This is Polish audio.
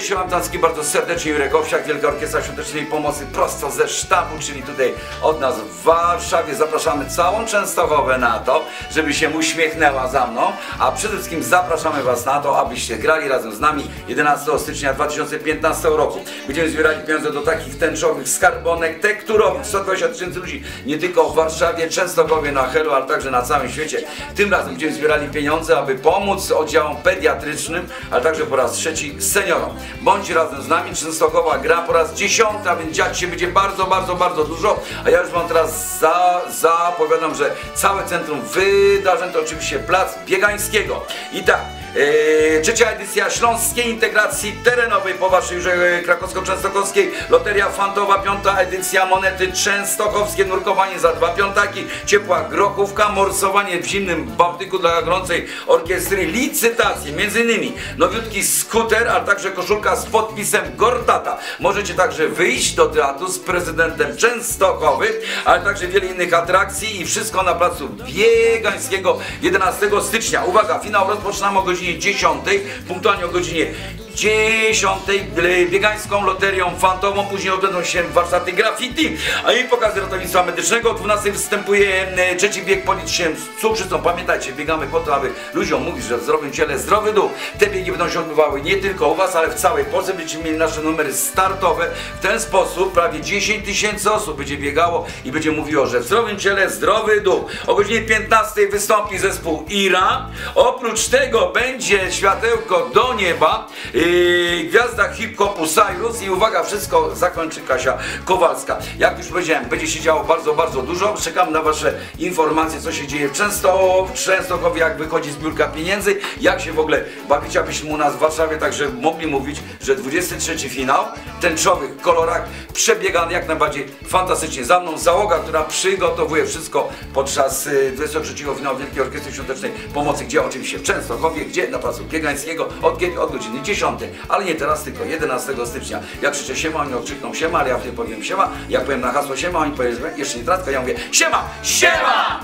Cześć, Roman Tancki, bardzo serdecznie Jurek Owsiak, Wielka Orkiestra Świątecznej Pomocy prosto ze sztabu, czyli tutaj od nas w Warszawie. Zapraszamy całą Częstochowę na to, żeby się uśmiechnęła za mną, a przede wszystkim zapraszamy Was na to, abyście grali razem z nami 11 stycznia 2015 roku. Będziemy zbierali pieniądze do takich tęczowych skarbonek tekturowych, 120 tysięcy ludzi, nie tylko w Warszawie, Częstochowie, na Helu, ale także na całym świecie. Tym razem będziemy zbierali pieniądze, aby pomóc oddziałom pediatrycznym, ale także po raz trzeci seniorom. Bądź razem z nami, Częstochowa gra po raz dziesiąty, a więc dziać się będzie bardzo, bardzo, bardzo dużo, a ja już Wam teraz za, zapowiadam, że całe centrum wydarzeń to oczywiście Plac Biegańskiego. I tak, Eee, trzecia edycja Śląskiej Integracji Terenowej po waszej już e, krakowsko-częstochowskiej. Loteria Fantowa, piąta edycja Monety Częstochowskie, nurkowanie za dwa piątaki, ciepła grokówka, morsowanie w zimnym Bałtyku dla gorącej orkiestry, licytacje, między innymi nowiutki skuter, a także koszulka z podpisem Gordata. Możecie także wyjść do teatru z prezydentem Częstochowy, ale także wiele innych atrakcji i wszystko na placu Biegańskiego. 11 stycznia. Uwaga, finał. Rozpoczynamy o godzinie 10, punktualnie o godzinie 10 biegańską loterią fantową, później odbędą się warsztaty graffiti, a i pokazy ratownictwa medycznego. O 12 występuje e, trzeci bieg policzkiem z cukrzycą. Pamiętajcie, biegamy po to, aby ludziom mówić, że w zdrowym ciele zdrowy duch. Te biegi będą się odbywały nie tylko u Was, ale w całej Polsce. Będziecie mieli nasze numery startowe. W ten sposób prawie 10 tysięcy osób będzie biegało i będzie mówiło, że w zdrowym ciele zdrowy duch. O godzinie 15 wystąpi zespół Ira. Oprócz tego będzie światełko do nieba. Yy, gwiazda hip-hopu Cyrus i uwaga, wszystko zakończy Kasia Kowalska. Jak już powiedziałem, będzie się działo bardzo, bardzo dużo. Czekam na Wasze informacje, co się dzieje w Często, w Częstochowie, jak wychodzi zbiórka pieniędzy, jak się w ogóle bawicie, abyśmy u nas w Warszawie także mogli mówić, że 23 finał, tęczowych kolorach, przebiegany jak najbardziej fantastycznie. Za mną załoga, która przygotowuje wszystko podczas y, 23 finału Wielkiej Orkiestry Świątecznej Pomocy, gdzie oczywiście w Częstochowie, gdzie na placu Biegańskiego od, od godziny 10, ale nie teraz, tylko 11 stycznia. Jak krzyczę siema, oni okrzykną siema, ale ja wtedy powiem siema, jak powiem na hasło siema, oni powiedzą jeszcze nie to ja mówię siema, siema!